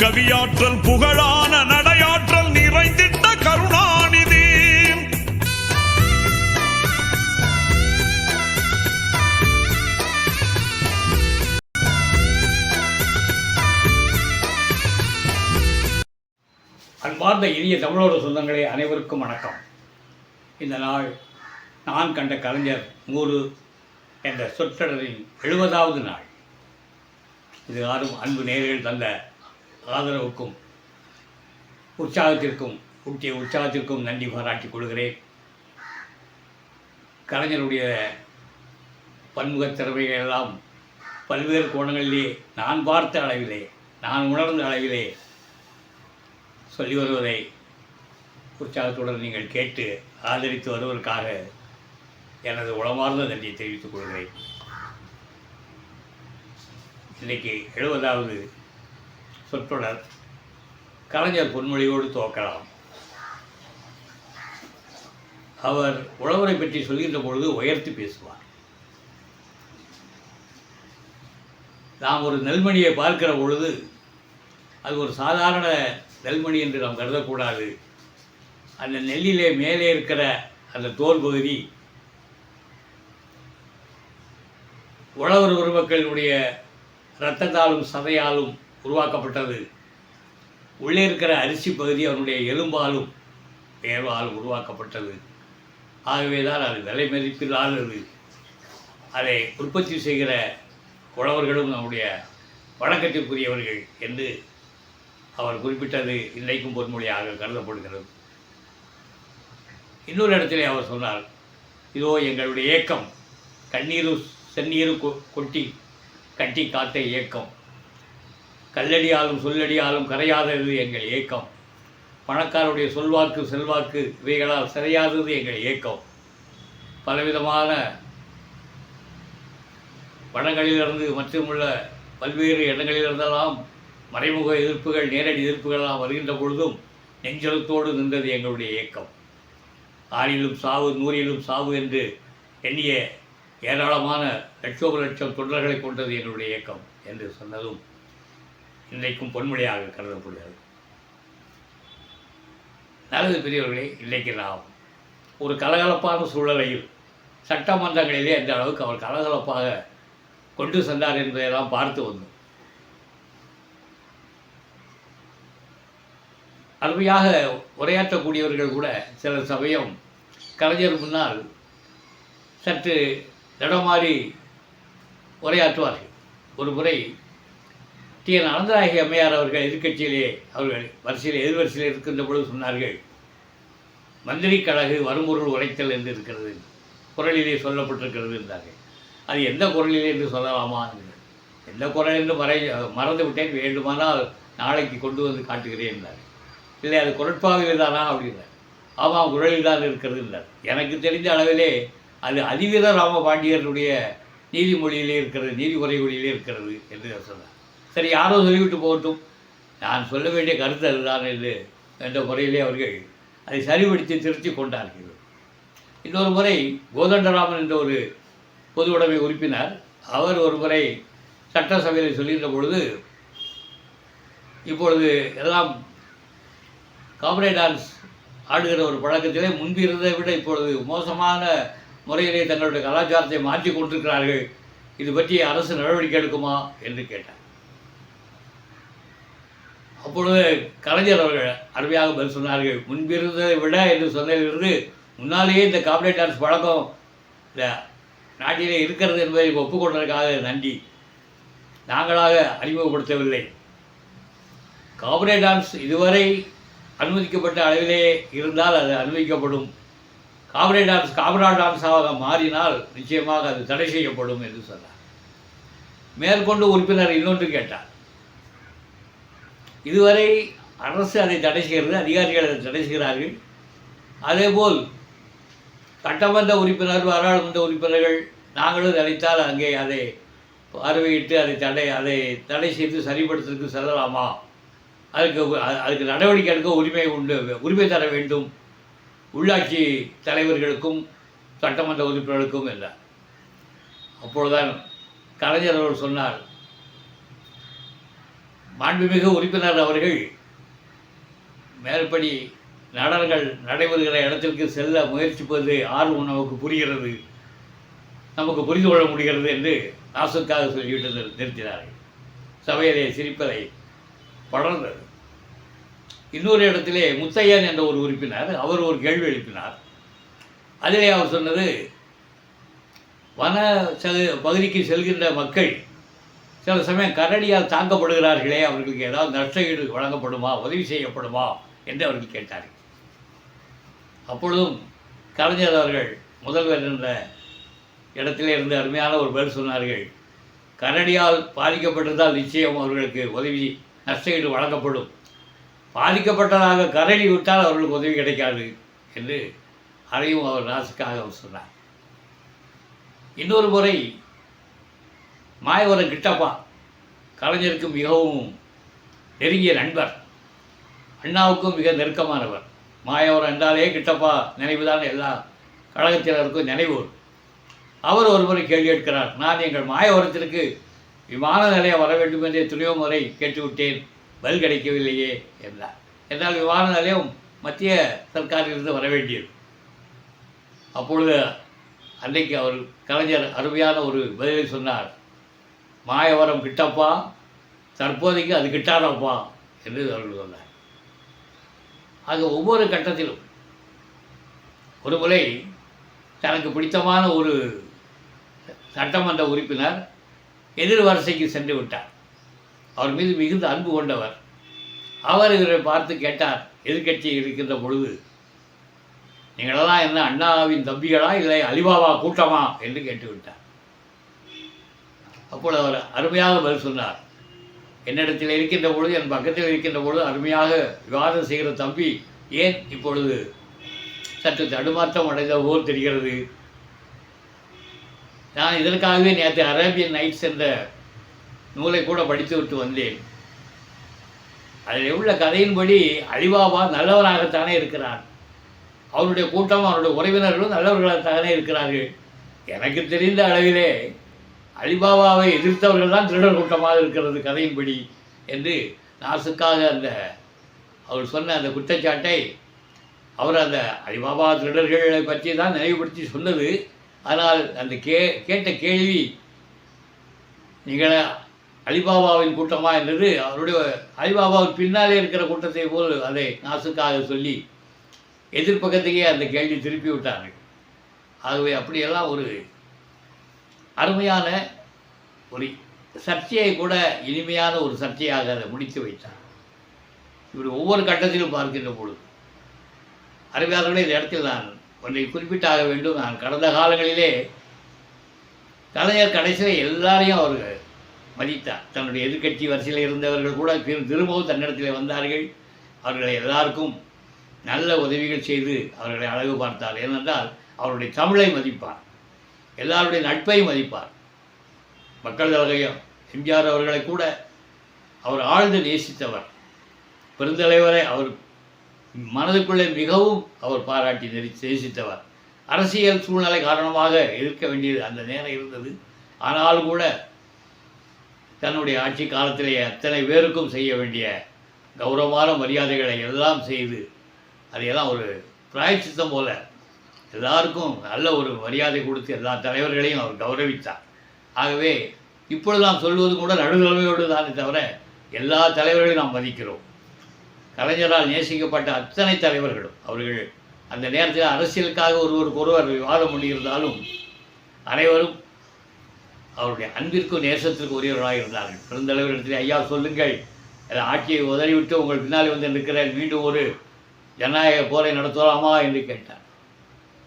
கவியாற்றல் புகழான நடையாற்றல் நிறைந்திட்ட கருணாநிதி. அன்பார்ந்த இனிய தமிழோட சொந்தங்களே அனைவருக்கும் வணக்கம். இந்த நாள் நான் கண்ட கலைஞர் நூறு என்ற சொற்றொடரின் எழுபதாவது நாள். இது யாரும் அன்பு நேரில் தந்த ஆதரவுக்கும் உற்சாகத்திற்கும் ஊட்டிய உற்சாகத்திற்கும் நன்றி பாராட்டிக் கொள்கிறேன். கலைஞருடைய பன்முகத் திறமைகள் எல்லாம் பல்வேறு கோணங்களிலே நான் பார்த்த அளவிலே நான் உணர்ந்த அளவிலே சொல்லி வருவதை உற்சாகத்துடன் நீங்கள் கேட்டு ஆதரித்து வருவதற்காக எனது உளமார்ந்த நன்றியை தெரிவித்துக் கொள்கிறேன். இன்றைக்கு எழுபதாவது சொற்றொடர் கலைஞர் பொன்மொழியோடு துவக்கலாம். அவர் உழவரை பற்றி சொல்கின்ற பொழுது உயர்த்தி பேசுவார். நாம் ஒரு நெல்மணியை பார்க்கிற பொழுது அது ஒரு சாதாரண நெல்மணி என்று நாம் கருதக்கூடாது. அந்த நெல்லிலே மேலே இருக்கிற அந்த தோல் பகுதி உழவர் உருமக்களினுடைய இரத்தத்தாலும் சதையாலும் உருவாக்கப்பட்டது. உள்ளே இருக்கிற அரிசி பகுதி அவனுடைய எலும்பாலும் வேர்வாலும் உருவாக்கப்பட்டது. ஆகவே தான் அது விலை மதிப்பில் மதிப்பில்லாதது அதை உற்பத்தி செய்கிற உழவர்களும் நம்முடைய வணக்கத்திற்குரியவர்கள் என்று அவர் குறிப்பிட்டது இன்றைக்கும் பொன்மொழியாக கருதப்படுகிறது. இன்னொரு இடத்திலே அவர் சொன்னார் இதோ எங்களுடைய இயக்கம் கண்ணீரு செந்நீரு கொ- கொட்டி கட்டி காத்த இயக்கம் கல்லடியாலும் சொல்லடியாலும் கரையாதது எங்கள் ஏக்கம். பணக்காரருடைய சொல்வாக்கு செல்வாக்கு இவைகளால் சிறையாதது எங்கள் ஏக்கம். பலவிதமான வடங்களிலிருந்து மற்றுமுள்ள பல்வேறு இடங்களிலிருந்தெல்லாம் மறைமுக எதிர்ப்புகள் நேரடி எதிர்ப்புகளெல்லாம் வருகின்ற பொழுதும் நெஞ்சலத்தோடு நின்றது எங்களுடைய இயக்கம் ஆறிலும் சாவு நூறிலும் சாவு என்று எண்ணிய ஏராளமான லட்சோப லட்சம் தொண்டர்களை கொண்டது எங்களுடைய இயக்கம் என்று சொன்னதும் இன்றைக்கும் பொன்மொழியாக கருதப்படுகிறது. நல்லது பெரியவர்களே இன்றைக்கு நாம் ஒரு கலகலப்பான சூழலையும் சட்டமன்றங்களிலே எந்த அளவுக்கு அவர் கலகலப்பாக கொண்டு சென்றார் என்பதையெல்லாம் பார்த்து வந்தோம். அருமையாக உரையாற்றக்கூடியவர்கள் கூட சில சமயம் கலைஞர் முன்னால் சற்று தடமாறி உரையாற்றுவார்கள். ஒரு முறை டி என் அனந்தநாயகி அம்மையார் அவர்கள் எதிர்கட்சியிலே அவர்கள் வரிசையில் எதிர்வரிசையில் இருக்கின்ற பொழுது சொன்னார்கள் மந்திரி கழகு வரும்பொருள் உரைத்தல் என்று இருக்கிறது. குரலிலே சொல்லப்பட்டிருக்கிறது என்றார்கள். அது எந்த குரலிலே என்று சொல்லலாமா? எந்த குரல் என்று மறை மறந்து விட்டேன் வேண்டுமானால் நாளைக்கு கொண்டு வந்து காட்டுகிறேன் என்றார். இல்லை அது குரட்பாவில் தானா அப்படின்னார். ஆமாம் குரலில் தான் இருக்கிறது என்றார். எனக்கு தெரிந்த அளவிலே அது அதிவீர ராம பாண்டியருடைய நீதிமொழியிலே இருக்கிறது நீதி நீதிமுறைகளிலே இருக்கிறது என்று சொன்னார். சரி யாரோ சொல்லிவிட்டு போகட்டும். நான் சொல்ல வேண்டிய கருத்து அதுதான் என்று என்ற முறையிலே அவர்கள் அதை சரிபடுத்தி திருத்தி கொண்டார்கள். இன்னொரு முறை கோதண்டராமன் என்ற ஒரு பொது உடைமை உறுப்பினர் அவர் ஒரு முறை சட்டசபையில் சொல்லியிருந்த பொழுது இப்பொழுது எல்லாம் காமெடி டான்ஸ் ஆடுகிற ஒரு பழக்கத்திலே முன்பு இருந்ததை விட இப்பொழுது மோசமான முறையிலே தங்களுடைய கலாச்சாரத்தை மாற்றி கொண்டிருக்கிறார்கள். இது பற்றி அரசு நடவடிக்கை எடுக்குமா? என்று கேட்டார். அப்பொழுது கலைஞர் அவர்கள் அருமையாக பதில் சொன்னார்கள் முன்பிருந்ததை விட என்று சொன்னதிலிருந்து முன்னாலேயே இந்த காமெடி டான்ஸ் பழக்கம் இந்த நாட்டிலே இருக்கிறது என்பதை ஒப்புக்கொண்டதற்காக நன்றி. நாங்களாக அறிமுகப்படுத்தவில்லை. காபரே டான்ஸ் இதுவரை அனுமதிக்கப்பட்ட அளவிலே இருந்தால் அது அனுமதிக்கப்படும். காபரே டான்ஸ் காபரா டான்ஸாக மாறினால் நிச்சயமாக அது தடை செய்யப்படும் என்று சொன்னார். மேற்கொண்டு உறுப்பினர் இன்னொன்று கேட்டார். இதுவரை அரசு அதை தடை செய்கிறது அதிகாரிகள் அதை தடை செய்கிறார்கள். அதேபோல் சட்டமன்ற உறுப்பினர் பாராளுமன்ற உறுப்பினர்கள் நாங்களும் நினைத்தால் அங்கே அதை பார்வையிட்டு அதை தடை அதை தடை செய்து சரிப்படுத்துறதுக்கு செல்லலாமா? அதுக்கு அதுக்கு நடவடிக்கை எடுக்க உரிமை உண்டு உரிமை தர வேண்டும். உள்ளாட்சி தலைவர்களுக்கும் சட்டமன்ற உறுப்பினர்களுக்கும் இல்லை. அப்பொழுதுதான் கலைஞர் அவர்கள் சொன்னார் மாண்புமிகு உறுப்பினர் அவர்கள் மேற்படி நடனங்கள் நடைபெறுகிற இடத்திற்கு செல்ல முயற்சிப்பது ஆர்வம் நமக்கு புரிகிறது நமக்கு புரிந்து கொள்ள முடிகிறது என்று நாசுக்காக சொல்லிவிட்டு நிறுத்தினார்கள். சபையிலே சிரிப்பதை படர்ந்தது. இன்னொரு இடத்திலே முத்தையன் என்ற ஒரு உறுப்பினர் அவர் ஒரு கேள்வி எழுப்பினார். அதிலே அவர் சொன்னது வன பகுதிக்கு செல்கின்ற மக்கள் சில சமயம் கரடியால் தாக்கப்படுகிறார்களே அவர்களுக்கு ஏதாவது நஷ்ட ஈடு வழங்கப்படுமா உதவி செய்யப்படுமா என்று அவர்கள் கேட்டார்கள். அப்பொழுதும் கலைஞர் அவர்கள் முதல்வர் என்ற இடத்திலே இருந்து அருமையான ஒரு பதில் சொன்னார்கள். கரடியால் பாதிக்கப்பட்டிருந்தால் நிச்சயம் அவர்களுக்கு உதவி நஷ்ட ஈடு வழங்கப்படும். பாதிக்கப்பட்டதாக கரடி விட்டால் அவர்களுக்கு உதவி கிடைக்காது என்று அதையும் அவர் நாசுக்காக அவர் சொன்னார். இன்னொரு முறை மாயவரம் கிட்டப்பா. கலைஞருக்கு மிகவும் நெருங்கிய நண்பர். அண்ணாவுக்கும் மிக நெருக்கமானவர். மாயவரம் என்றாலே கிட்டப்பா நினைவுதான் எல்லா கழகத்தினருக்கும் நினைவு. அவர் ஒரு முறை கேள்வி எடுக்கிறார் நான் எங்கள் மாயவரத்திற்கு விமான நிலையம் வர வேண்டும் என்று துணிவு முறை கேட்டுவிட்டேன். பதில் கிடைக்கவில்லையே என்றார். என்றால் விமான நிலையம் மத்திய சர்க்காரிலிருந்து வர வேண்டியது. அப்பொழுது அன்றைக்கு அவர் கலைஞர் அருமையான ஒரு பதிலை சொன்னார். மாயவரம் கிட்டப்பா தற்போதைக்கு அது கிட்டாரப்பா என்று அவர்கள் சொன்னார். ஆக ஒவ்வொரு கட்டத்திலும் ஒரு முறை தனக்கு பிடித்தமான ஒரு சட்டமன்ற உறுப்பினர் எதிர் வரிசைக்கு சென்று விட்டார். அவர் மீது மிகுந்த அன்பு கொண்டவர். அவர் இவரை பார்த்து கேட்டார் எதிர்க்கட்சி இருக்கின்ற பொழுது நீங்களெல்லாம் என்ன அண்ணாவின் தம்பிகளா இல்லை அலிபாபா கூட்டமா? என்று கேட்டுவிட்டார். அப்பொழுது அவர் அருமையாக பதில் சொன்னார். என்னிடத்தில் இருக்கின்ற பொழுது என் பக்கத்தில் இருக்கின்ற பொழுது அருமையாக விவாதம் செய்கிற தம்பி ஏன் இப்பொழுது சற்று தடுமாற்றம் அடைந்த போல் தெரிகிறது? நான் இதற்காகவே நேற்று அரேபியன் நைட்ஸ் என்ற நூலை கூட படித்து விட்டு வந்தேன். அதில் உள்ள கதையின்படி அலிபாபா நல்லவனாகத்தானே இருக்கிறான் அவருடைய கூட்டம் அவருடைய உறவினர்களும் நல்லவர்களாகத்தானே இருக்கிறார்கள். எனக்கு தெரிந்த அளவிலே அலிபாபாவை எதிர்த்தவர்கள் தான் திருடர் கூட்டமாக இருக்கிறது கதையின்படி என்று நாசுக்காக அந்த அவர் சொன்ன அந்த குற்றச்சாட்டை அவர் அந்த அலிபாபா திருடர்களை பற்றி தான் நினைவுபடுத்தி சொன்னது. ஆனால் அந்த கே கேட்ட கேள்வி நீங்கள் அலிபாபாவின் கூட்டமா என்றது அவருடைய அலிபாபாவின் பின்னாலே இருக்கிற கூட்டத்தை போல் அதை நாசுக்காக சொல்லி எதிர்ப்பக்கத்துக்கே அந்த கேள்வி திருப்பி விட்டார்கள். ஆகவே அப்படியெல்லாம் ஒரு அருமையான ஒரு சர்ச்சையை கூட இனிமையான ஒரு சர்ச்சையாக அதை முடித்து வைத்தார். இப்படி ஒவ்வொரு கட்டத்திலும் பார்க்கின்ற பொழுது அறிவியாளர்களே இந்த இடத்தில் நான் ஒன்றை குறிப்பிட்டாக வேண்டும். நான் கடந்த காலங்களிலே கலைஞர் கடைசியில் எல்லாரையும் அவர் மதித்தார். தன்னுடைய எதிர்க்கட்சி வரிசையில் இருந்தவர்கள் கூட திரு- திரும்பவும் தன்னிடத்தில் வந்தார்கள். அவர்களை எல்லாருக்கும் நல்ல உதவிகள் செய்து அவர்களை அழகு பார்த்தார். ஏனென்றால் அவருடைய தமிழை மதிப்பார். எல்லாருடைய நட்பையும் மதிப்பார். மக்கள் தலகையும் எம்ஜிஆர் அவர்களை கூட அவர் ஆழ்ந்து நேசித்தவர். பெருந்தலைவரை அவர் மனதுக்குள்ளே மிகவும் அவர் பாராட்டி நெறி நேசித்தவர். அரசியல் சூழ்நிலை காரணமாக இருக்க வேண்டியது அந்த நேரம் இருந்தது. ஆனாலும் கூட தன்னுடைய ஆட்சி காலத்திலேயே அத்தனை பேருக்கும் செய்ய வேண்டிய கௌரவமான மரியாதைகளை எல்லாம் செய்து அதையெல்லாம் ஒரு பிராயச்சித்தம் போல எல்லாருக்கும் நல்ல ஒரு மரியாதை கொடுத்து எல்லா தலைவர்களையும் அவர் கௌரவித்தார். ஆகவே இப்பொழுது நாம் சொல்வது கூட நடுநிலைமையோடு தானே தவிர எல்லா தலைவர்களையும் நாம் மதிக்கிறோம். கலைஞரால் நேசிக்கப்பட்ட அத்தனை தலைவர்களும் அவர்கள் அந்த நேரத்தில் அரசியலுக்காக ஒருவருக்கு ஒருவர் விவாதம் பண்ணியிருந்தாலும் அனைவரும் அவருடைய அன்பிற்கும் நேசத்திற்கும் உரியவர்களாக இருந்தார்கள். பெருந்தலைவரிடத்தில் ஐயா சொல்லுங்கள். ஆட்சியை உதறிவிட்டு உங்கள் பின்னாலே வந்து நிற்கிறேன். மீண்டும் ஒரு ஜனநாயக போரை நடத்தலாமா? என்று கேட்டார்.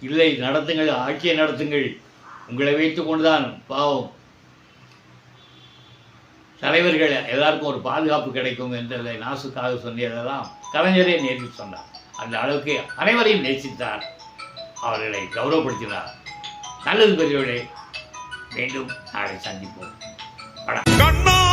இல்லை நடத்துங்கள் ஆட்சியை நடத்துங்கள். உங்களை வைத்து கொண்டுதான் பாவம். தலைவர்கள் எல்லாருக்கும் ஒரு பாதுகாப்பு கிடைக்கும் என்றதை நாசுக்காக சொன்னதெல்லாம் கலைஞரே நேற்று சொன்னார். அந்த அளவுக்கு அனைவரையும் நேசித்தார். அவர்களை கௌரவப்படுத்தினார். நல்லது பெரியவர்களே மீண்டும் நாளை சந்திப்போம். கண்ணான